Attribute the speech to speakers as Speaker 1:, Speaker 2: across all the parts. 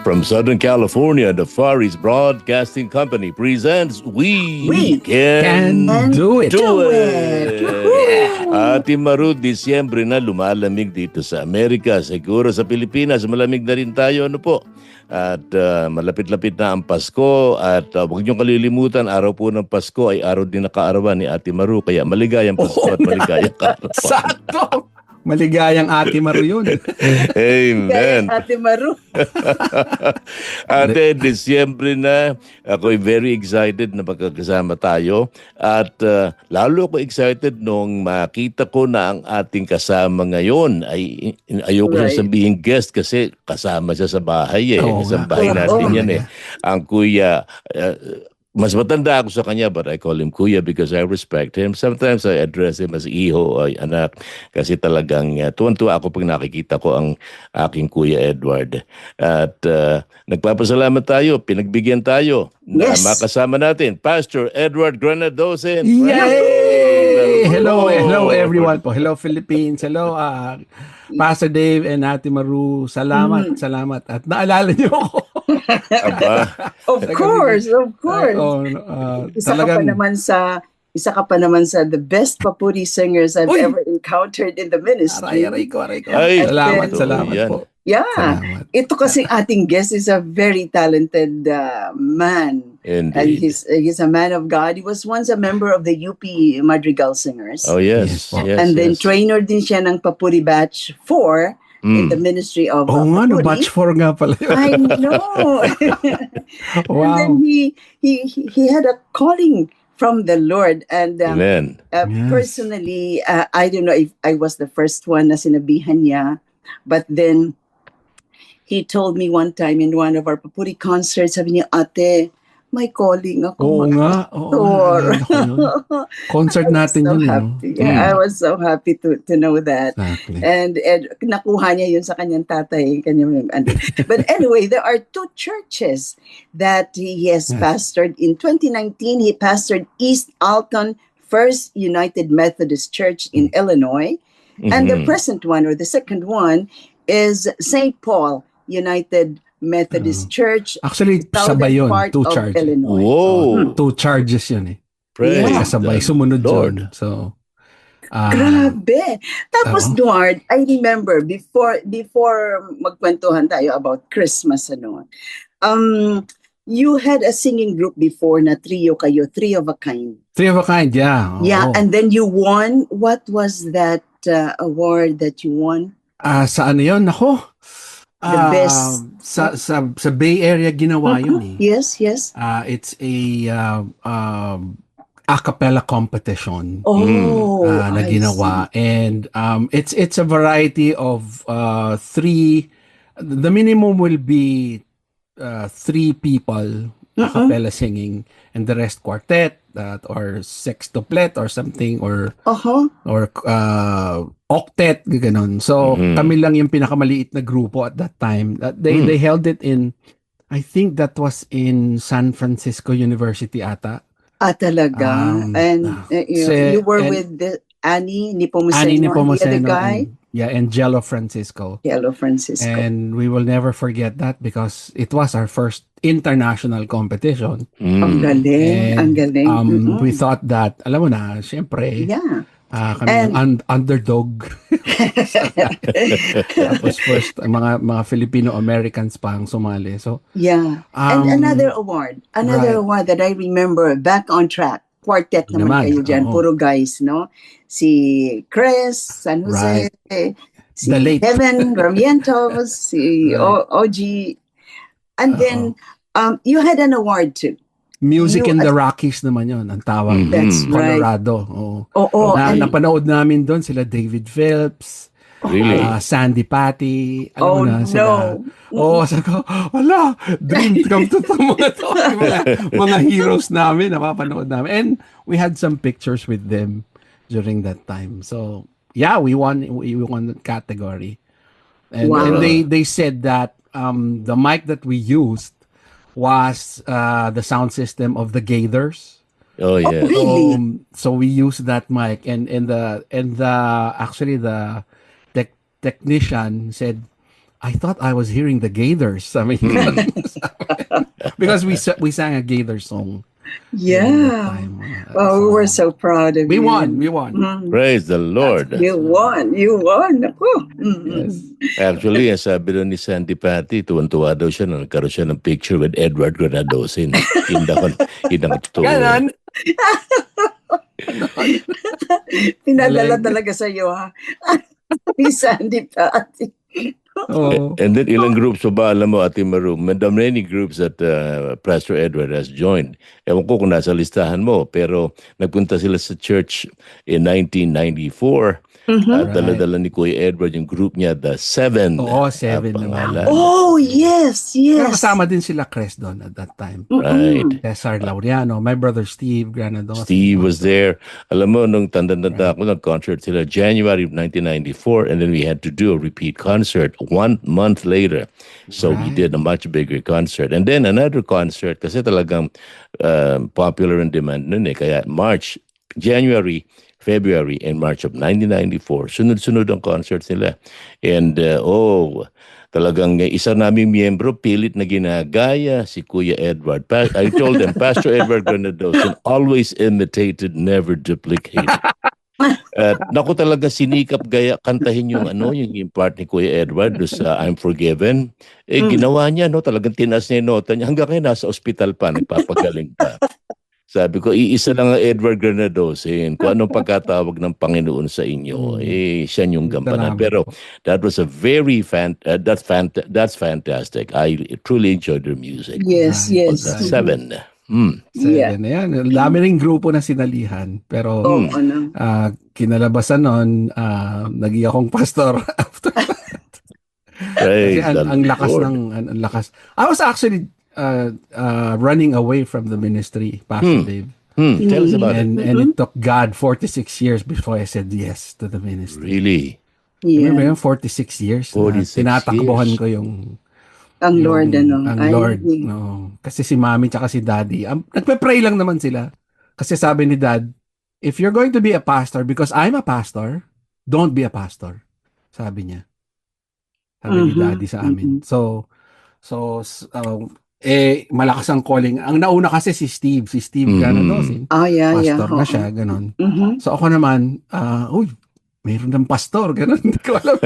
Speaker 1: From Southern California, the Far East Broadcasting Company presents We,
Speaker 2: We
Speaker 1: Can,
Speaker 2: Can
Speaker 3: Do It.
Speaker 1: Do
Speaker 2: It.
Speaker 1: It! Ati Maru, Disyembre na lumalamig dito sa Amerika. Siguro sa Pilipinas, malamig na rin tayo. Ano po? At ah, malapit-lapit na ang Pasko. At uh, huwag niyong kalilimutan, araw po ng Pasko ay araw din na kaarawan ni Ate Maru. Kaya maligayang Pasko
Speaker 3: Oo
Speaker 1: at maligayang kaarawan.
Speaker 3: Sakto! Maligayang ate Maru yun.
Speaker 1: Amen.
Speaker 2: Ate Maru.
Speaker 1: Ate, Disyembre na. Ako'y very excited na magkakasama tayo. At uh, lalo ako excited nung makita ko na ang ating kasama ngayon ay ayoko
Speaker 2: Right.
Speaker 1: sabihin guest kasi kasama siya sa bahay eh.
Speaker 3: Oo
Speaker 1: sa bahay natin
Speaker 2: Oo.
Speaker 1: yan eh. Ang kuya, uh, mas matanda ako sa kanya but I call him kuya because I respect him. Sometimes I address him as iho ay anak kasi talagang uh, tuwan-tuwa ako pag nakikita ko ang aking kuya Edward. At uh, nagpapasalamat tayo, pinagbigyan tayo na
Speaker 2: Yes.
Speaker 1: makasama natin Pastor Edward Granadosin.
Speaker 3: Yay! Hello, hello everyone po. Hello Philippines. Hello uh, Pastor Dave and Ate Maru. Salamat, salamat. At naalala niyo ako.
Speaker 1: Aba,
Speaker 2: Of course, of course.
Speaker 3: Oh, uh,
Speaker 2: isa ka pa
Speaker 3: talagang
Speaker 2: naman sa isa ka pa naman sa the best papuri singers I've
Speaker 3: Uy!
Speaker 2: ever encountered in the
Speaker 3: aray,
Speaker 2: ministry.
Speaker 3: aray ko, aray ko.
Speaker 1: Ay,
Speaker 3: salamat,
Speaker 2: totoo
Speaker 3: salamat
Speaker 1: yan.
Speaker 3: po.
Speaker 2: Yeah.
Speaker 3: Salamat.
Speaker 2: Ito kasi ating guest is a very talented uh, man. And
Speaker 1: indeed.
Speaker 2: he's, he's a man of God. He was once a member of the UP Madrigal Singers.
Speaker 1: Oh yes,
Speaker 3: Yes po.
Speaker 1: yes.
Speaker 2: and then
Speaker 1: yes.
Speaker 2: trainer din siya ng Papuri Batch 4 in
Speaker 1: Mm.
Speaker 2: the ministry of
Speaker 3: Oo
Speaker 2: uh,
Speaker 3: nga, no, batch 4 nga pala.
Speaker 2: I know. And then
Speaker 3: wow.
Speaker 2: he he he had a calling from the Lord, and um, uh,
Speaker 3: Yes.
Speaker 2: personally, uh, I don't know if I was the first one na sinabihan niya, but then he told me one time in one of our papuri concerts, sabi niya, ate, may calling
Speaker 3: Oo nga. Oo
Speaker 2: Pastor."
Speaker 3: nga. naalala ko yun. Concert
Speaker 2: I was
Speaker 3: natin
Speaker 2: so
Speaker 3: yun. no?
Speaker 2: happy. Yeah,
Speaker 1: Mm.
Speaker 2: I was so happy to to know that.
Speaker 3: Exactly.
Speaker 2: And, and nakuha niya yun sa kanyang tatay. Kanyang, ano. But anyway, there are two churches that he has
Speaker 3: Yes.
Speaker 2: pastored. In 2019, he pastored East Alton First United Methodist Church in Illinois. And the
Speaker 1: Mhm.
Speaker 2: present one, or the second one, is St. Paul United Methodist Church.
Speaker 3: Actually, sabay yun. Two charges.
Speaker 2: Illinois.
Speaker 1: Whoa.
Speaker 3: Two charges yun eh.
Speaker 1: Praise
Speaker 2: Yeah.
Speaker 3: Kasabay. Sumunod
Speaker 1: Lord.
Speaker 3: yun. So, ah,
Speaker 2: Grabe. Tapos,
Speaker 3: Oo.
Speaker 2: Duard, I remember before before magkwentuhan tayo about Christmas, ano, um, you had a singing group before na trio kayo, three of a kind.
Speaker 3: three of a kind, yeah. Oo.
Speaker 2: Yeah, and then you won. What was that uh, award that you won?
Speaker 3: Ah, sa ano yun? Nako.
Speaker 2: The
Speaker 3: Ah,
Speaker 2: best.
Speaker 3: Sa, sa, sa Bay Area ginawa yun eh.
Speaker 2: Yes, yes.
Speaker 3: Ah, it's a uh, um, a cappella competition
Speaker 2: Oh,
Speaker 3: ah, na ginawa. And um, it's it's a variety of uh, three, the minimum will be uh, three people a
Speaker 2: Uh-uh.
Speaker 3: cappella singing and the rest quartet that or sextuplet or something or.
Speaker 2: Uh-huh.
Speaker 3: or uh, octet ganon. So
Speaker 1: Mhm.
Speaker 3: kami lang yung pinakamaliit na grupo at that time. That they
Speaker 1: Mm.
Speaker 3: they held it in I think that was in San Francisco University ata.
Speaker 2: Ah, talaga.
Speaker 3: Um,
Speaker 2: and uh, you,
Speaker 3: se-
Speaker 2: you were
Speaker 3: and-
Speaker 2: with the Annie Nipomuceno,
Speaker 3: Annie
Speaker 2: and the other
Speaker 3: Nepomuceno
Speaker 2: guy,
Speaker 3: and, yeah, and Jello Francisco.
Speaker 2: Hello Francisco.
Speaker 3: And we will never forget that because it was our first international competition.
Speaker 2: ang
Speaker 1: Mm.
Speaker 2: galing, ang
Speaker 3: And,
Speaker 2: galing.
Speaker 3: Um,
Speaker 2: Mm-mm.
Speaker 3: we thought that, alam mo na, syempre,
Speaker 2: yeah.
Speaker 3: ah, kami
Speaker 2: And-
Speaker 3: ang un- underdog. Tapos first, ang mga mga Filipino-Americans pa ang sumali. So,
Speaker 2: Yeah.
Speaker 3: um,
Speaker 2: and another award, another
Speaker 3: right.
Speaker 2: award that I remember, Back on Track. Quartet naman
Speaker 3: Naman,
Speaker 2: kayo dyan,
Speaker 3: oo.
Speaker 2: puro guys, no? Si Chris, San Jose, si
Speaker 3: The late.
Speaker 2: Kevin Ramientos, si
Speaker 3: Right.
Speaker 2: O- OG. And then, um, you had an award too.
Speaker 3: Music
Speaker 2: You
Speaker 3: in the Rockies naman yon ang tawag.
Speaker 1: Mhm.
Speaker 2: That's right.
Speaker 3: Colorado. oo.
Speaker 2: Oo,
Speaker 3: na,
Speaker 2: and-
Speaker 3: napanood namin doon sila David Phelps,
Speaker 1: Really?
Speaker 3: ah, Sandy Patty, alam
Speaker 2: Oh
Speaker 3: mo na sila.
Speaker 2: no.
Speaker 3: Oo, sabi ko, wala, dream come to to mga to. Mga, mga heroes namin, napapanood namin. And we had some pictures with them during that time. So, yeah, we won we won that category. And,
Speaker 2: Wow.
Speaker 3: and they they said that um, the mic that we used was uh, the sound system of the Gaithers.
Speaker 1: Oh, yeah.
Speaker 2: Really?
Speaker 3: Um, so we used that mic and and the and the actually the tech technician said I thought I was hearing the Gaithers. I mean, because we we sang a Gaither song.
Speaker 2: Yeah.
Speaker 3: time. Uh,
Speaker 2: Well, we were so proud of
Speaker 3: We
Speaker 2: you.
Speaker 3: won. We won.
Speaker 2: Mm.
Speaker 1: Praise the Lord.
Speaker 2: You won. You won. Ako. Mm.
Speaker 3: Yes.
Speaker 1: Actually, ang sabi doon ni Sandy Patty, tuwan-tuwa daw siya nung nagkaroon siya ng picture with Edward Granadosin. Hindi ako, hindi ako totoo.
Speaker 3: Ganon.
Speaker 2: Pinadala talaga sa iyo ha. Ni Sandy Patty.
Speaker 3: Oh.
Speaker 1: And then ilang groups pa ba, alam mo, Ate Maru, the many groups that uh, Pastor Edward has joined. Ewan ko kung nasa listahan mo, pero nagpunta sila sa church in 1994
Speaker 2: Mhm.
Speaker 1: at dala-dala ni Kuya Edward yung group niya, The Seven.
Speaker 3: Oo, Seven
Speaker 1: ang
Speaker 3: naman.
Speaker 2: Oh, yes,
Speaker 3: Pero
Speaker 2: yes.
Speaker 3: kasama din sila Cres doon at that time.
Speaker 1: Right.
Speaker 3: Cesar Laureano, my brother Steve Granados.
Speaker 1: Steve was there. Alam mo, nung tanda-tanda ako, nag-concert sila January of 1994 and then we had to do a repeat concert one month later. So we
Speaker 3: Right.
Speaker 1: did a much bigger concert. And then another concert kasi talagang um, popular in demand nun eh. Kaya March, January, February, and March of 1994, sunod-sunod ang concerts nila. And uh, oh, talagang isa naming miyembro pilit na ginagaya si Kuya Edward. Pa- I told them, Pastor Edward Granadosin always imitated, never duplicated. At naku talaga sinikap gaya kantahin yung ano yung, yung part ni Kuya Edward sa I'm Forgiven. Eh
Speaker 2: Mm.
Speaker 1: ginawa niya no talagang tinas niya yung nota niya hanggang ngayon nasa ospital pa nagpapagaling pa. Sabi ko, iisa lang ang Edward Granadosin. Kung anong pagkatawag ng Panginoon sa inyo,
Speaker 3: Mm.
Speaker 1: eh, siya yung gampanan. Pero that was a very fan, uh, that's, fant- that's fantastic. I truly enjoyed their music.
Speaker 2: Yes, yes.
Speaker 1: The Seven. Hmm.
Speaker 2: Yeah.
Speaker 3: Ayan. Ang Dami ring grupo na sinalihan. Pero
Speaker 2: Oh,
Speaker 1: Mm.
Speaker 2: ano.
Speaker 3: ah, kinalabasan nun, ah, naging akong pastor after Kasi
Speaker 1: Praise
Speaker 3: ang, ang lakas
Speaker 1: Lord.
Speaker 3: ng ang, ang lakas. I was actually uh, uh, running away from the ministry, Pastor
Speaker 1: Hmm.
Speaker 3: Dave.
Speaker 1: Hmm. Tell us about it.
Speaker 3: And and it took God 46 years before I said yes to the ministry.
Speaker 1: Really?
Speaker 3: Remember
Speaker 2: Yeah.
Speaker 3: yun, 46 years. na
Speaker 1: 46
Speaker 3: tinatakbuhan
Speaker 1: years.
Speaker 3: ko yung
Speaker 2: Ang
Speaker 3: yung-
Speaker 2: Lord, ano.
Speaker 3: Ang
Speaker 2: Ay,
Speaker 3: Lord. No. Kasi si Mami tsaka si Daddy, um, nagpe-pray lang naman sila. Kasi sabi ni Dad, if you're going to be a pastor, because I'm a pastor, don't be a pastor. Sabi niya. Sabi ni
Speaker 2: Mhm,
Speaker 3: Daddy sa amin.
Speaker 2: mhm.
Speaker 3: So, so, um, eh, malakas ang calling. Ang nauna kasi si Steve, si Steve
Speaker 1: Mhm.
Speaker 3: Granadosin.
Speaker 2: Ah, yeah, yeah.
Speaker 3: Pastor na
Speaker 2: oo.
Speaker 3: siya, ganun.
Speaker 2: Mhm.
Speaker 3: So ako naman, ah, uy, mayroon ng pastor, ganun. Hindi ko alam.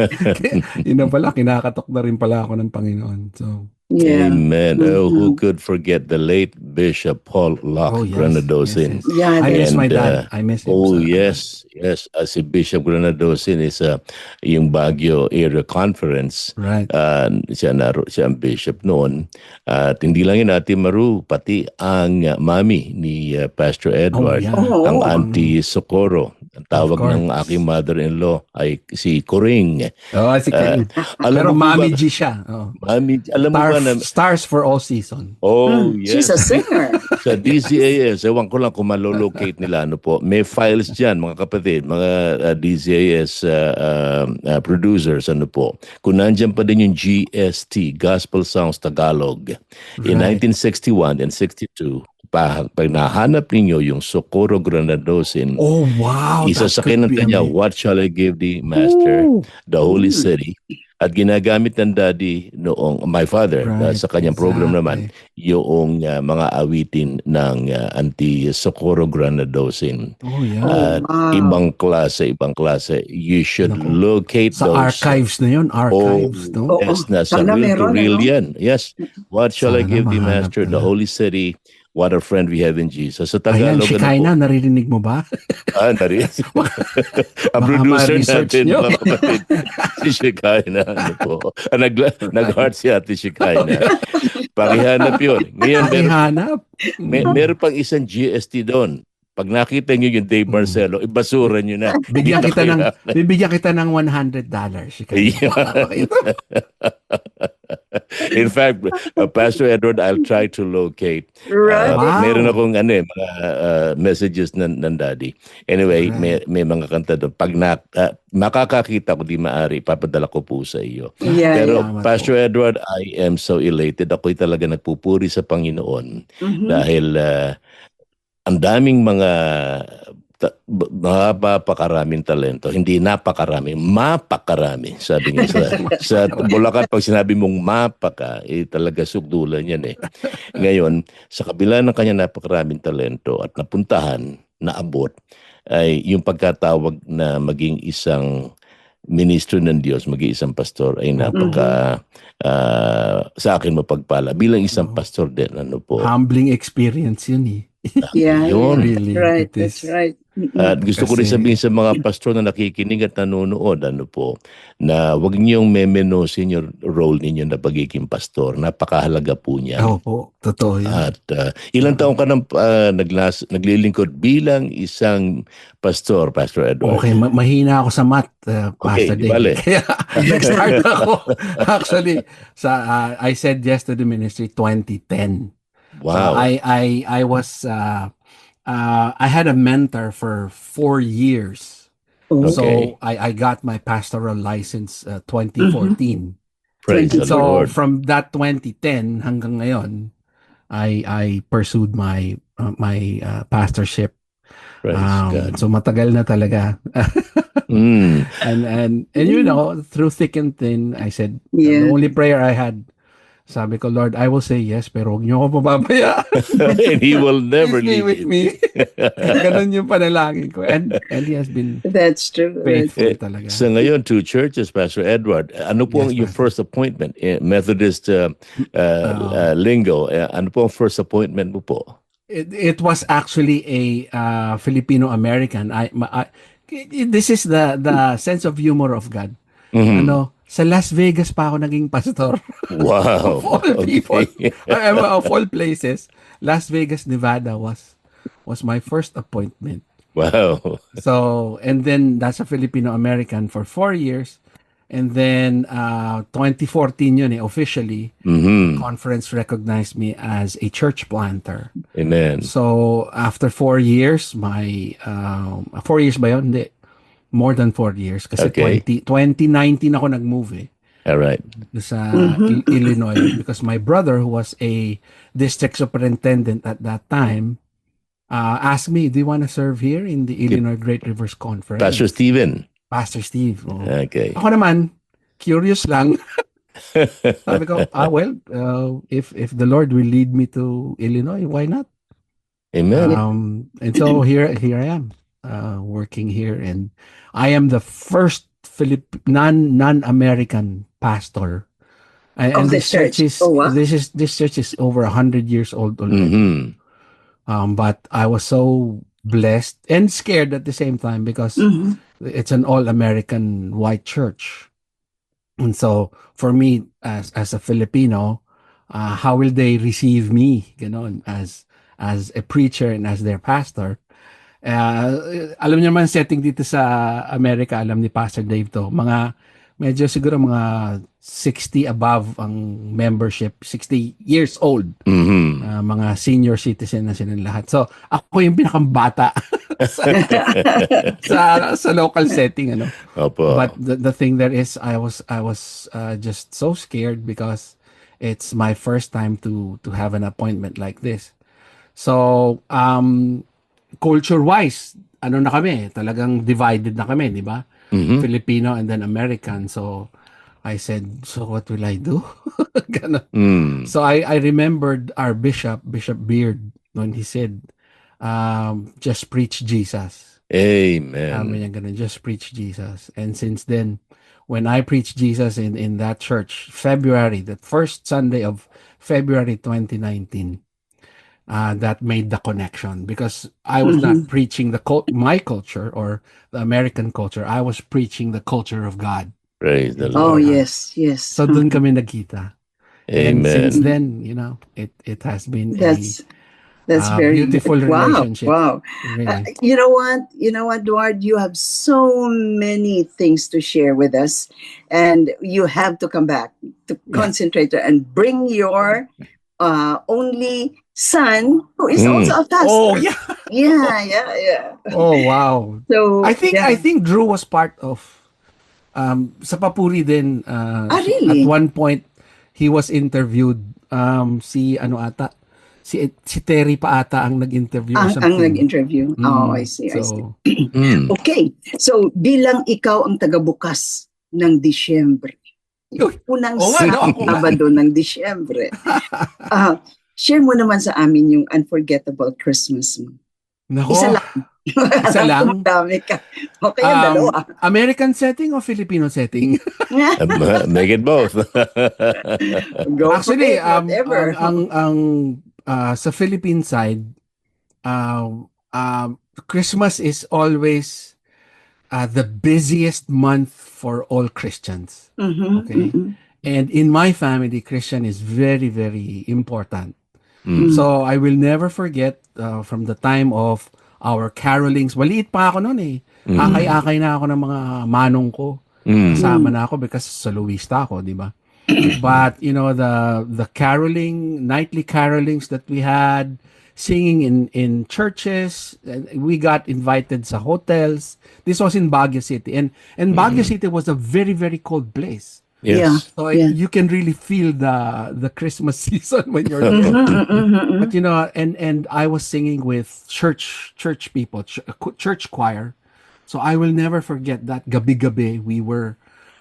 Speaker 3: Yun na pala, kinakatok na rin pala ako ng Panginoon. So,
Speaker 2: Yeah.
Speaker 1: Amen. Oh, who could forget the late Bishop Paul Locke
Speaker 3: oh yes.
Speaker 1: Granadosin?
Speaker 3: yes, yes.
Speaker 2: Yeah,
Speaker 3: I miss my dad.
Speaker 1: uh,
Speaker 3: I miss him.
Speaker 1: Oh,
Speaker 3: sa-
Speaker 1: yes. Yes. Uh, si Bishop Granadosin is uh, yung Baguio Area Conference.
Speaker 3: Right.
Speaker 1: Uh, siya, na, siya ang bishop noon. At hindi lang yun natin maru, pati ang uh, mami ni uh, Pastor Edward.
Speaker 3: yeah.
Speaker 2: Oo.
Speaker 1: Ang Auntie Socorro. Ang tawag ng aking mother-in-law ay si Coring.
Speaker 3: Oh, si Ken.
Speaker 1: Alam
Speaker 3: Pero
Speaker 1: mo ba-
Speaker 3: Mami G siya. Oh.
Speaker 1: Mami, alam mo ba
Speaker 3: Star,
Speaker 1: na...
Speaker 3: stars for all season.
Speaker 1: Oh,
Speaker 2: Mm,
Speaker 1: yes.
Speaker 2: She's a singer.
Speaker 1: sa DCAS, ewan ko lang kung malolocate nila ano po. May files dyan, mga kapatid, mga uh, DCAS uh, um, uh, producers, ano po. Kung nandyan pa din yung GST, Gospel Songs Tagalog. In
Speaker 3: Right.
Speaker 1: 1961 and 62, pa, pag nahanap ninyo yung Socorro Granadosin,
Speaker 3: Oh, wow.
Speaker 1: isa sa kinanta niya. What Shall I Give Thee, Master?
Speaker 3: Ooh.
Speaker 1: the Holy
Speaker 2: Mm.
Speaker 1: City. At ginagamit ng daddy noong, my father, uh,
Speaker 3: Right,
Speaker 1: sa kanyang program naman,
Speaker 3: exactly.
Speaker 1: yung uh, mga awitin ng uh, Anti Socorro Granadosin.
Speaker 3: Oh, yeah.
Speaker 1: At
Speaker 2: wow.
Speaker 1: ibang klase, ibang klase. You should
Speaker 3: Naku.
Speaker 1: locate
Speaker 3: sa
Speaker 1: those.
Speaker 3: archives na yun. Archives, no?
Speaker 2: Oo.
Speaker 1: Yes, nasa
Speaker 2: Sana
Speaker 1: real to real
Speaker 2: ano?
Speaker 1: yan. Yes. What shall I
Speaker 3: Sana
Speaker 1: give thee, Master? The
Speaker 3: na.
Speaker 1: Holy City. What a friend we have in Jesus. Sa
Speaker 3: Ayan,
Speaker 1: Tagalog,
Speaker 3: Shekinah,
Speaker 1: ano
Speaker 3: naririnig mo ba?
Speaker 1: Ah, narinig. Ang producer natin,
Speaker 3: nyo.
Speaker 1: mga kapatid, si Shekinah. Ano po? Ah, nag, nag-heart si Ate Shekinah. Pakihanap yun. Ngayon,
Speaker 3: Pakihanap.
Speaker 1: may, meron pang isang GST doon. pag nakita niyo yung Dave Marcelo, ibasura niyo na.
Speaker 3: Mm. Bigyan kita ng bibigyan kita ng 100 dollars.
Speaker 1: In fact, uh, Pastor Edward, I'll try to locate.
Speaker 2: Right.
Speaker 1: Uh,
Speaker 3: Wow.
Speaker 1: Meron akong ano, eh, mga uh, messages ng, ng daddy. Anyway, may, may mga kanta doon. Pag na, uh, makakakita ko, di maari, papadala ko po sa iyo.
Speaker 2: Yeah.
Speaker 1: Pero
Speaker 3: Salamat
Speaker 1: Pastor Edward, I am so elated. Ako'y talaga nagpupuri sa Panginoon
Speaker 2: Mhm.
Speaker 1: dahil uh, ang daming mga ta- napakaraming talento. Hindi napakarami, mapakarami. Sabi nga sa, sa Bulacan, pag sinabi mong mapaka, eh, talaga sugdulan yan eh. Ngayon, sa kabila ng kanya napakaraming talento at napuntahan, naabot, ay yung pagkatawag na maging isang ministro ng Diyos, maging isang pastor, ay napaka ah, sa akin mapagpala. Bilang isang
Speaker 3: Oo.
Speaker 1: pastor din, ano po.
Speaker 3: Humbling experience yun eh.
Speaker 2: Yeah,
Speaker 1: Yun.
Speaker 3: Really.
Speaker 2: Right, that's right.
Speaker 1: At gusto ko rin
Speaker 3: Kasi-
Speaker 1: sabihin sa mga pastor na nakikinig at nanonood, ano po, na huwag niyong memenosin yung role ninyo na pagiging pastor. Napakahalaga po niya.
Speaker 3: Oo po, totoo yun.
Speaker 1: At uh, ilang taong ka nang uh, naglas, naglilingkod bilang isang pastor, Pastor Edward?
Speaker 3: Okay, ma- mahina ako sa math, uh,
Speaker 1: Okay,
Speaker 3: Pastor
Speaker 1: di bale.
Speaker 3: David. Kaya nag-start ako. Actually, sa uh, I said yes to the ministry 2010. So
Speaker 1: Wow.
Speaker 3: I I I was uh, uh, I had a mentor for four years.
Speaker 1: Okay.
Speaker 3: So I I got my pastoral license uh, 2014.
Speaker 1: Praise the
Speaker 3: So
Speaker 1: Lord.
Speaker 3: from that 2010 hanggang ngayon, I I pursued my uh, my uh, pastorship.
Speaker 1: Praise
Speaker 3: Um,
Speaker 1: God.
Speaker 3: so matagal na talaga.
Speaker 1: Mm.
Speaker 3: and and and you know through thick and thin I said
Speaker 2: Yeah.
Speaker 3: the only prayer I had sabi ko Lord I will say yes pero huwag niyo ako pababayaan
Speaker 1: And he will never
Speaker 3: Please
Speaker 1: leave
Speaker 3: with me ganun yung panalangin ko and and he has been
Speaker 2: That's true. That's-
Speaker 3: faithful
Speaker 1: Eh,
Speaker 3: talaga
Speaker 1: Sa ngayon, two churches, Pastor Edward. Ano po ang
Speaker 3: Yes,
Speaker 1: yung
Speaker 3: Pastor.
Speaker 1: first appointment? Eh, Methodist uh, uh,
Speaker 3: Ah.
Speaker 1: uh, lingo. Eh, ano po ang first appointment mo po?
Speaker 3: it, it was actually a uh, Filipino American I, I this is the the sense of humor of God
Speaker 1: Mhm.
Speaker 3: ano sa Las Vegas pa ako naging pastor
Speaker 1: Wow.
Speaker 3: Of all.
Speaker 1: Okay.
Speaker 3: Of all places Las Vegas Nevada was was my first appointment
Speaker 1: wow.
Speaker 3: So, and then that's a Filipino American for four years. And then uh, 2014 yun eh, officially,
Speaker 1: Mhm.
Speaker 3: conference recognized me as a church planter.
Speaker 1: Amen.
Speaker 3: So, after four years, my, um, four years ba yun? Hindi. More than four years. Kasi
Speaker 1: Okay.
Speaker 3: 20, 2019 ako nag-move eh
Speaker 1: All right.
Speaker 3: sa
Speaker 2: Mhm.
Speaker 3: Illinois because my brother who was a district superintendent at that time uh, asked me, do you want to serve here in the Illinois Great Rivers Conference?
Speaker 1: Pastor Steven.
Speaker 3: Pastor Steve. oo.
Speaker 1: Okay.
Speaker 3: Ako naman, curious lang. Sabi ko, ah well, uh, if if the Lord will lead me to Illinois, why not?
Speaker 1: Amen.
Speaker 3: Um, and so here here I am, uh, working here, and I am the first Philip non non American pastor. And,
Speaker 2: Of
Speaker 3: and
Speaker 2: the
Speaker 3: this church
Speaker 2: church.
Speaker 3: is
Speaker 2: Oh, wow.
Speaker 3: this is this church is over a hundred years old already.
Speaker 1: Mhm.
Speaker 3: Um, but I was so blessed and scared at the same time because
Speaker 2: Mhm.
Speaker 3: it's an all American white church. And so for me as as a Filipino, uh, how will they receive me, ganon, as as a preacher and as their pastor? Uh, alam niyo naman setting dito sa Amerika, alam ni Pastor Dave to, mga medyo siguro mga 60 above ang membership, 60 years old,
Speaker 1: Mhm.
Speaker 3: uh, mga senior citizen na silang lahat. So, ako yung pinakambata sa, sa, sa local setting, ano.
Speaker 1: Opo.
Speaker 3: But the, the thing there is, I was I was uh, just so scared because it's my first time to to have an appointment like this. So, um, culture-wise, ano na kami, talagang divided na kami, di ba?
Speaker 1: Mhm.
Speaker 3: Filipino and then American. So, I said, so what will I do?
Speaker 1: Mm.
Speaker 3: So I, I remembered our bishop, Bishop Beard, when he said, um, just preach Jesus. Sabi
Speaker 1: Amen.
Speaker 3: niya ganun, just preach Jesus. And since then, when I preached Jesus in, in that church, February, the first Sunday of February 2019, uh, that made the connection because I was not preaching the cult, my culture or the American culture. I was preaching the culture of God.
Speaker 1: Praise the Lord.
Speaker 2: Oh, yes, yes.
Speaker 3: So doon kami nagkita. And
Speaker 1: Amen.
Speaker 3: since then, you know, it it has been a
Speaker 2: That's That's
Speaker 3: Ah,
Speaker 2: very
Speaker 3: beautiful
Speaker 2: good. Wow,
Speaker 3: relationship.
Speaker 2: Wow.
Speaker 3: Really.
Speaker 2: Uh, you know what? You know what, Duard? You have so many things to share with us, and you have to come back to
Speaker 3: Yeah.
Speaker 2: concentrate and bring your uh, only son, who is
Speaker 1: Mm.
Speaker 2: also a pastor.
Speaker 3: oh yeah.
Speaker 2: yeah, yeah, yeah.
Speaker 3: Oh wow.
Speaker 2: So
Speaker 3: I think
Speaker 2: yeah.
Speaker 3: I think Drew was part of um sa Papuri din uh,
Speaker 2: Ah, really?
Speaker 3: at one point he was interviewed um si ano ata si si Terry pa ata ang nag-interview or
Speaker 2: ang, ang
Speaker 3: something.
Speaker 2: nag-interview.
Speaker 3: Mm,
Speaker 2: Oh, I see, I see.
Speaker 3: so,
Speaker 1: Mm.
Speaker 2: Okay, so bilang ikaw ang tagabukas ng Disyembre, unang
Speaker 3: Oo nga, no?
Speaker 2: Sabado ng Disyembre, ah, share mo naman sa amin yung unforgettable Christmas mo.
Speaker 3: Nako,
Speaker 2: Isa lang.
Speaker 3: Isa lang?
Speaker 2: Madami ka. Okay,
Speaker 3: Um,
Speaker 2: dalawa.
Speaker 3: American setting o Filipino setting?
Speaker 1: Uh, Make it both.
Speaker 2: Go
Speaker 3: Actually,
Speaker 2: it,
Speaker 3: um,
Speaker 2: whatever.
Speaker 3: ang, ang, ang uh, sa Philippine side, um, um, Christmas is always uh, the busiest month for all Christians.
Speaker 2: Mhm,
Speaker 3: okay.
Speaker 2: mhm.
Speaker 3: And in my family, Christian is very, very important.
Speaker 1: Mm.
Speaker 3: So I will never forget uh, from the time of our carolings. Maliit pa ako noon eh.
Speaker 1: Mm.
Speaker 3: Akay-akay na ako ng mga manong ko.
Speaker 1: Mm.
Speaker 3: Kasama na ako because soloista ako, di ba? But, you know, the the caroling, nightly carolings that we had, singing in in churches, we got invited sa hotels. This was in Baguio City. And and Baguio City was a very, very cold place.
Speaker 1: Yes.
Speaker 3: So
Speaker 2: Yeah.
Speaker 3: you can really feel the the Christmas season when you're
Speaker 2: Mhm,
Speaker 3: there.
Speaker 2: mhm, mhm, mhm.
Speaker 3: But you know, and and I was singing with church church people, ch- church choir. So I will never forget that gabi gabi we were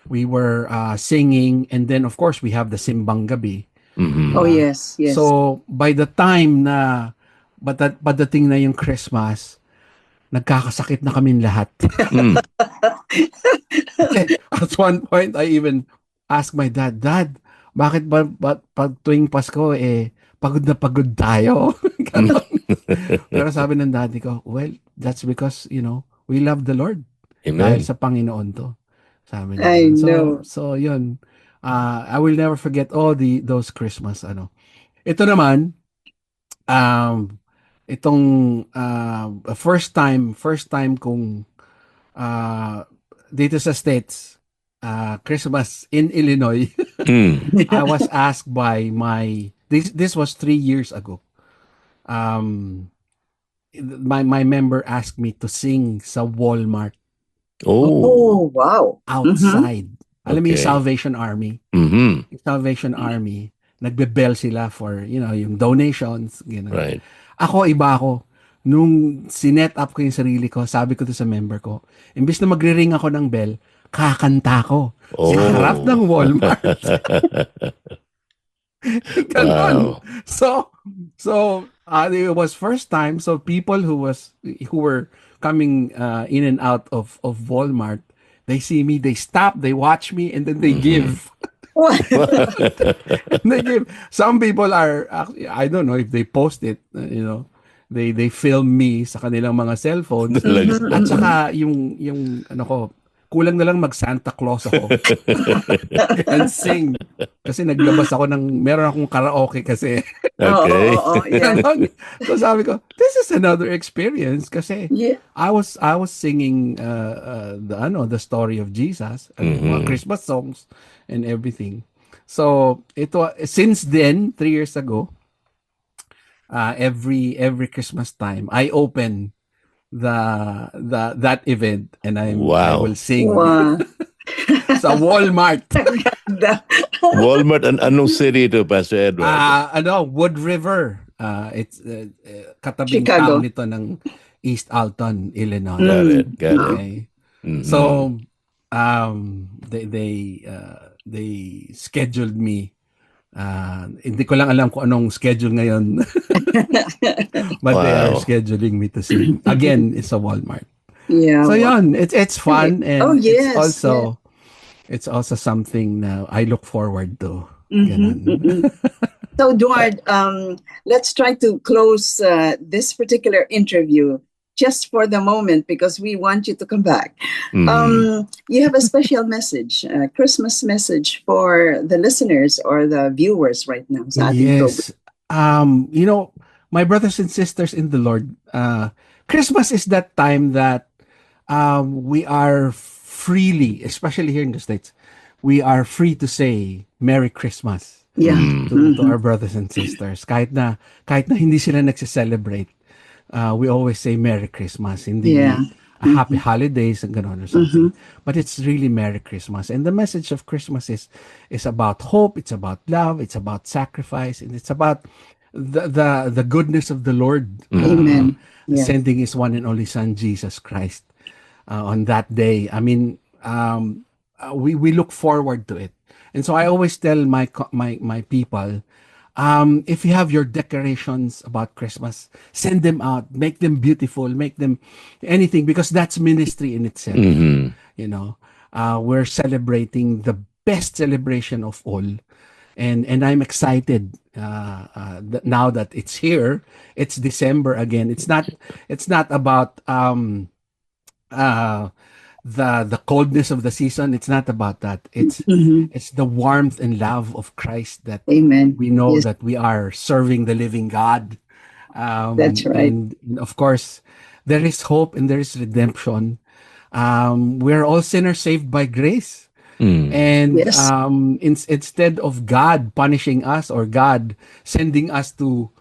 Speaker 3: we were uh, singing, and then of course we have the simbang gabi.
Speaker 1: Mhm.
Speaker 2: Oh, yes, yes.
Speaker 3: So by the time na but that padating na yung Christmas, nagkakasakit na kaming lahat.
Speaker 1: Mm.
Speaker 3: At one point, I even asked my dad, Dad, bakit ba, ba pag tuwing Pasko, eh, pagod na pagod tayo? Pero sabi ng daddy ko, well, that's because, you know, we love the Lord.
Speaker 1: Amen.
Speaker 3: Dahil sa Panginoon to. Sabi niya.
Speaker 2: I
Speaker 3: so,
Speaker 2: know.
Speaker 3: So, yun. Uh, I will never forget all the those Christmas, ano. Ito naman, um, itong uh, first time, first time kong uh, dito sa States, uh, Christmas in Illinois,
Speaker 1: Mm.
Speaker 3: I was asked by my this this was three years ago. Um, my my member asked me to sing sa Walmart
Speaker 1: Oh.
Speaker 2: oh, wow.
Speaker 3: outside. Alam mo yung
Speaker 1: Okay.
Speaker 3: Salvation Army?
Speaker 1: Mhm.
Speaker 3: Yung Salvation Army, nagbe-bell sila for, you know, yung donations, gano'n.
Speaker 1: Right.
Speaker 3: Ako, iba ako. Nung sinet up ko yung sarili ko, sabi ko to sa member ko, imbis na magre-ring ako ng bell, kakanta ko.
Speaker 1: Oh.
Speaker 3: Sa harap ng Walmart. Ganon.
Speaker 1: Wow.
Speaker 3: So, so uh, it was first time. So people who was who were coming uh, in and out of of Walmart, they see me, they stop, they watch me, and then they
Speaker 1: Mhm.
Speaker 3: give.
Speaker 2: What?
Speaker 3: they give. Some people are, actually, I don't know if they post it. uh, you know, they they film me sa kanilang mga cellphones. At saka yung yung ano ko, kulang na lang mag Santa Claus ako and sing. Kasi naglabas ako ng meron akong karaoke kasi.
Speaker 1: Okay.
Speaker 2: Oo, oo, oo, yeah.
Speaker 3: So sabi ko, this is another experience kasi
Speaker 2: Yeah.
Speaker 3: I was I was singing uh, uh, the ano the story of Jesus, and mga
Speaker 1: Mhm.
Speaker 3: Christmas songs and everything. So ito since then, three years ago, uh, every every Christmas time, I open the the that event and I I
Speaker 1: Wow.
Speaker 3: will sing
Speaker 2: Wow.
Speaker 3: sa Walmart.
Speaker 1: Walmart, an anong city ito, Pastor Edward?
Speaker 3: Ah, ano, Wood River. Uh, it's uh, uh, katabing
Speaker 2: Chicago.
Speaker 3: town nito ng East Alton, Illinois.
Speaker 1: got it, got it.
Speaker 3: Okay.
Speaker 1: Mhm.
Speaker 3: So um they they uh, they scheduled me uh, hindi ko lang alam kung anong schedule ngayon. But they are
Speaker 1: Wow.
Speaker 3: scheduling me to sing. Again, it's a Walmart.
Speaker 2: yeah.
Speaker 3: So
Speaker 2: wow.
Speaker 3: yun, it's it's fun and
Speaker 2: Oh, yes,
Speaker 3: it's also it's also something na I look forward to.
Speaker 2: Mhm,
Speaker 3: Ganun.
Speaker 2: mhm. So, Duard, um, let's try to close uh, this particular interview just for the moment because we want you to come back.
Speaker 1: Mhm.
Speaker 2: Um, you have a special message, a Christmas message for the listeners or the viewers right now. Program.
Speaker 3: Yes. Um, you know, my brothers and sisters in the Lord, uh, Christmas is that time that um, we are freely, especially here in the States, we are free to say Merry Christmas
Speaker 2: Yeah.
Speaker 1: Mm.
Speaker 3: to, to our brothers and sisters. Kahit na, kahit na hindi sila nagse-celebrate, uh, we always say Merry Christmas. Hindi
Speaker 2: Yeah. Mm-hmm.
Speaker 3: Happy Holidays and gano'n or something. But it's really Merry Christmas. And the message of Christmas is is about hope, it's about love, it's about sacrifice, and it's about the the, the goodness of the Lord. uh,
Speaker 2: Amen. Yeah.
Speaker 3: Sending his one and only son Jesus Christ uh, on that day. I mean, um, uh, we we look forward to it. And so I always tell my my my people, um, if you have your decorations about Christmas, send them out, make them beautiful, make them anything because that's ministry in itself.
Speaker 1: Mhm.
Speaker 3: You know, uh, we're celebrating the best celebration of all, and and I'm excited uh, uh, that now that it's here. It's December again. It's not it's not about um, uh, the the coldness of the season. It's not about that. It's
Speaker 2: Mhm.
Speaker 3: it's the warmth and love of Christ that
Speaker 2: Amen.
Speaker 3: we know
Speaker 2: Yes.
Speaker 3: that we are serving the living God. Um,
Speaker 2: That's right.
Speaker 3: And, and of course, there is hope and there is redemption. Um, we're all sinners saved by grace.
Speaker 1: Mm.
Speaker 3: And
Speaker 2: Yes.
Speaker 3: um, in, instead of God punishing us or God sending us to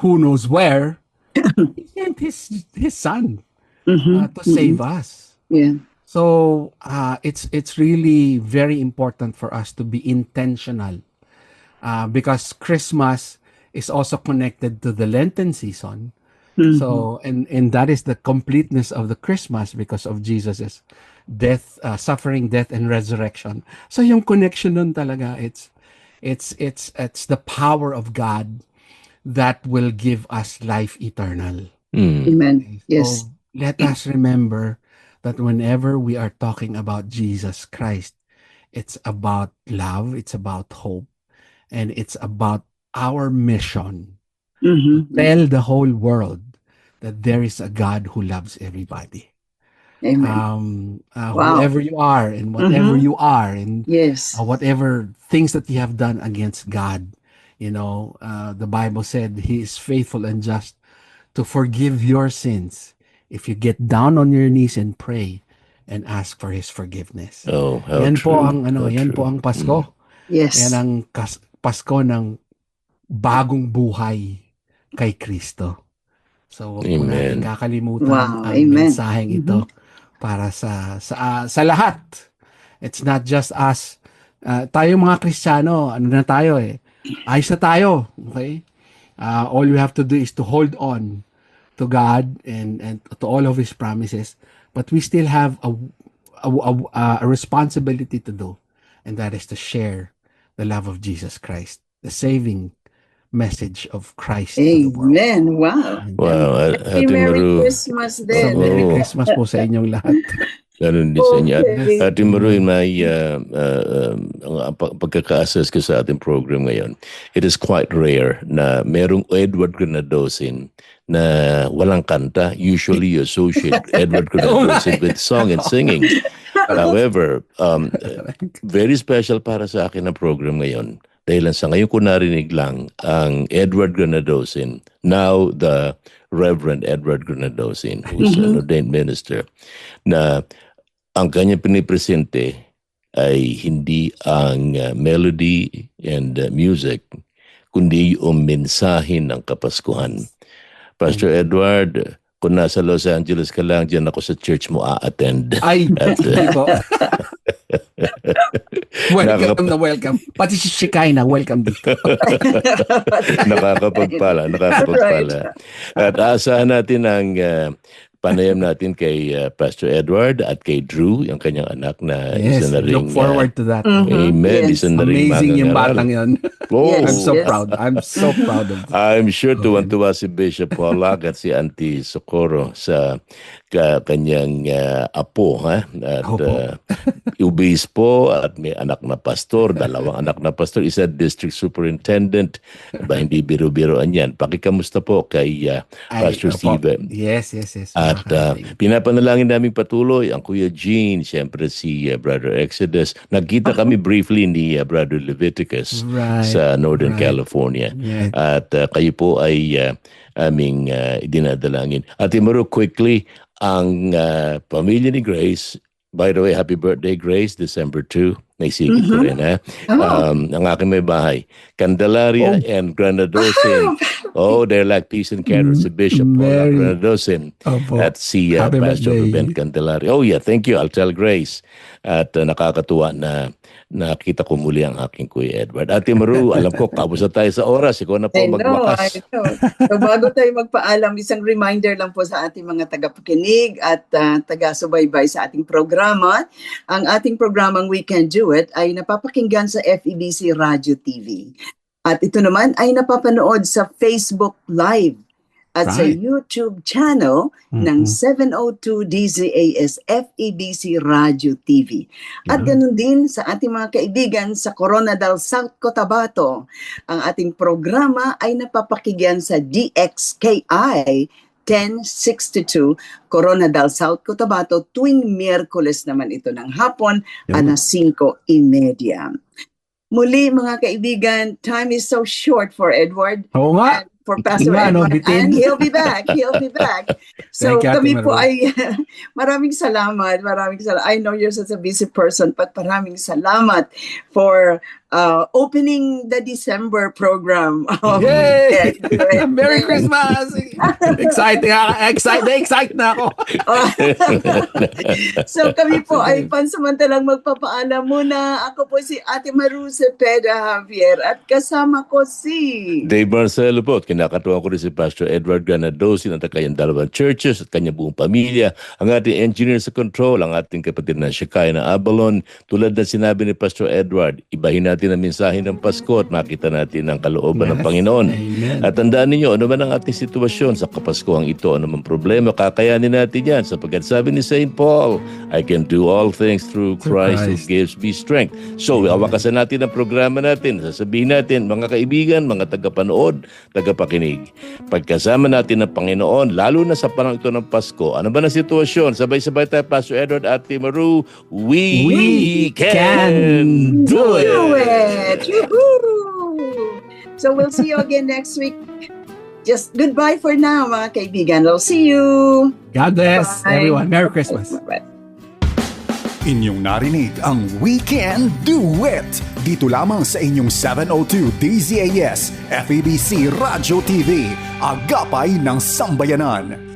Speaker 3: who knows where, He sent His His Son
Speaker 2: Mhm.
Speaker 3: uh, to save us.
Speaker 2: Yeah.
Speaker 3: So uh, it's it's really very important for us to be intentional uh, because Christmas is also connected to the Lenten season.
Speaker 2: Mhm.
Speaker 3: So and and that is the completeness of the Christmas because of Jesus's death, uh, suffering, death, and resurrection. So yung connection nun talaga, it's it's it's it's the power of God that will give us life eternal.
Speaker 1: Mm.
Speaker 2: Amen.
Speaker 3: So
Speaker 2: Yes.
Speaker 3: let us remember that whenever we are talking about Jesus Christ, it's about love, it's about hope, and it's about our mission.
Speaker 2: Mhm.
Speaker 3: Tell the whole world that there is a God who loves everybody.
Speaker 2: Amen.
Speaker 3: Um, uh,
Speaker 2: Wow.
Speaker 3: Whoever you are and whatever
Speaker 2: Mhm.
Speaker 3: you are and
Speaker 2: yes.
Speaker 3: uh, whatever things that you have done against God, you know, uh, the Bible said He is faithful and just to forgive your sins if you get down on your knees and pray and ask for His forgiveness.
Speaker 1: Oh, how
Speaker 3: yan
Speaker 1: true.
Speaker 3: po ang ano,
Speaker 1: how
Speaker 3: yan
Speaker 1: true.
Speaker 3: po ang Pasko.
Speaker 2: Yes.
Speaker 3: Yan ang kas- Pasko ng bagong buhay kay Kristo. So, po
Speaker 1: Amen.
Speaker 3: natin kakalimutan
Speaker 2: Wow,
Speaker 3: ang
Speaker 2: amen.
Speaker 3: mensaheng ito para sa sa ah, sa lahat. It's not just us. Ah, tayo mga Kristiyano, ano na tayo eh. Ayos na tayo, okay? Ah, all we have to do is to hold on to God and and to all of his promises, but we still have a a, a, a responsibility to do, and that is to share the love of Jesus Christ, the saving message of Christ to the world.
Speaker 2: Amen. Wow.
Speaker 1: Wow,
Speaker 2: Happy Merry
Speaker 1: Maru.
Speaker 2: Christmas
Speaker 3: So,
Speaker 2: then.
Speaker 3: Merry. Christmas po sa inyong lahat.
Speaker 1: Ganun din sa inyo. At-
Speaker 2: Okay.
Speaker 1: Maru, in my uh, uh, um, pagkaka-assess ko sa ating program ngayon, it is quite rare na merong Edward Granadosin na walang kanta. Usually you associate Edward Granadosin with song and singing. However, um, very special para sa akin ang program ngayon. Dahil sa ngayon ko narinig lang ang Edward Granadosin, now the Reverend Edward Granadosin, who's an ordained minister, na ang kanya pinipresente ay hindi ang uh, melody and uh, music, kundi yung mensahe ng Kapaskuhan. Pastor Edward, kung nasa Los Angeles ka lang, dyan ako sa church mo a-attend.
Speaker 3: Ay,
Speaker 1: At, uh,
Speaker 3: po. welcome
Speaker 1: Nakaka-
Speaker 3: na welcome. Pati si Shikai na welcome dito.
Speaker 1: nakakapagpala, nakakapagpala. At aasahan natin ang uh, panayam natin kay uh, Pastor Edward at kay Drew, yung kanyang anak na
Speaker 3: Yes,
Speaker 1: isa na ring,
Speaker 3: look forward to that.
Speaker 1: Uh, Amen,
Speaker 2: Yes.
Speaker 1: isa na ring
Speaker 3: Amazing yung batang yon.
Speaker 1: Oh,
Speaker 2: Yes.
Speaker 3: I'm so
Speaker 2: Yes.
Speaker 3: proud. I'm so proud of
Speaker 1: I'm sure tuwan-tuwa si Bishop Pollack at si Auntie Socorro sa ka, kanyang uh, apo ha at
Speaker 3: Opo.
Speaker 1: uh, obispo at may anak na pastor, dalawang anak na pastor, isa district superintendent. Ba hindi biro-biroan yan. Pakikamusta po kay uh,
Speaker 3: Ay,
Speaker 1: Pastor
Speaker 3: opo.
Speaker 1: Steven.
Speaker 3: Yes, yes, yes.
Speaker 1: At At uh, pinapanalangin namin patuloy ang Kuya Gene, siyempre si uh, Brother Exodus. Nagkita kami briefly ni uh, Brother Leviticus
Speaker 3: Right.
Speaker 1: sa Northern
Speaker 3: right.
Speaker 1: California.
Speaker 3: Yeah.
Speaker 1: At uh, kayo po ay uh, aming uh, dinadalangin. At Imaro, quickly, ang uh, pamilya ni Grace, by the way, happy birthday Grace, December 2. Naisingit ko
Speaker 2: Mhm.
Speaker 1: rin ha.
Speaker 2: Oh.
Speaker 1: Um, ang aking may bahay, Candelaria and Granadosin. oh, they're like peace and carrots. Si Bishop Paul.
Speaker 3: Opo.
Speaker 1: At si uh,
Speaker 3: Happy
Speaker 1: Pastor
Speaker 3: birthday.
Speaker 1: Ben Candelaria. Oh yeah, thank you. I'll tell Grace. At uh, nakakatuwa na nakita ko muli ang aking Kuya Edward. Ate Maru, alam ko, kabos na tayo sa oras. Ikaw na po
Speaker 2: I know,
Speaker 1: magwakas.
Speaker 2: I know. So bago tayo magpaalam, isang reminder lang po sa ating mga tagapakinig at uh, taga-subaybay sa ating programa. Ang ating programang We Can Do It ay napapakinggan sa FEBC Radio TV. At ito naman ay napapanood sa Facebook Live at sa
Speaker 3: Right.
Speaker 2: YouTube channel ng
Speaker 3: Mhm.
Speaker 2: 702 DZAS FEBC Radio TV. At
Speaker 3: Yeah.
Speaker 2: ganun din sa ating mga kaibigan sa Coronadal South Cotabato. Ang ating programa ay napapakinggan sa DXKI 1062 Coronadal South Cotabato tuwing Miyerkules naman ito ng hapon
Speaker 3: Yeah.
Speaker 2: alas 5.30. Muli mga kaibigan, time is so short for Edward
Speaker 3: Oo nga.
Speaker 2: and for Pastor
Speaker 3: Nga, no, bitin.
Speaker 2: And he'll be back. He'll be back. So
Speaker 3: Thank you,
Speaker 2: kami po
Speaker 3: Maru.
Speaker 2: ay maraming salamat. Maraming salamat. I know you're such a busy person, but maraming salamat for uh, opening the December program. of
Speaker 3: Yay! Merry Christmas! excited, excited, excited na ako.
Speaker 2: so kami po ay pansamantalang magpapaalam muna. Ako po si Ate Maru Cepeda Javier at kasama ko si...
Speaker 1: Dave Marcelo po, at kinakatuwa ko rin si Pastor Edward Granadosin at ang kanyang dalawang churches at kanyang buong pamilya, ang ating engineer sa control, ang ating kapatid na Shekai na Abalon. Tulad na sinabi ni Pastor Edward, ibahin natin ang mensahe ng Pasko at makita natin ang kalooban ng
Speaker 3: Yes.
Speaker 1: Panginoon.
Speaker 3: Amen.
Speaker 1: At tandaan ninyo, ano man ang ating sitwasyon sa Kapaskuhang ito, ano man problema, kakayanin natin yan. Sapagkat sabi ni St. Paul, I can do all things through
Speaker 3: Through
Speaker 1: Christ, who
Speaker 3: Christ.
Speaker 1: gives me strength. So, awakasan natin ang programa natin. Sasabihin natin, mga kaibigan, mga tagapanood, tagapakinig, pagkasama natin ang Panginoon, lalo na sa panahon ito ng Pasko, ano ba na sitwasyon? Sabay-sabay tayo, Pastor Edward at Maru, we,
Speaker 3: We
Speaker 1: can,
Speaker 3: can
Speaker 1: do it!
Speaker 2: Do it! Woohoo! So we'll see you again next week. Just goodbye for now, mga kaibigan. We'll see you.
Speaker 3: God bless
Speaker 2: Bye.
Speaker 3: everyone. Merry Christmas.
Speaker 2: Bye.
Speaker 4: Inyong narinig ang Weekend Duet dito lamang sa inyong 702 DZAS FEBC Radio TV, agapay ng sambayanan.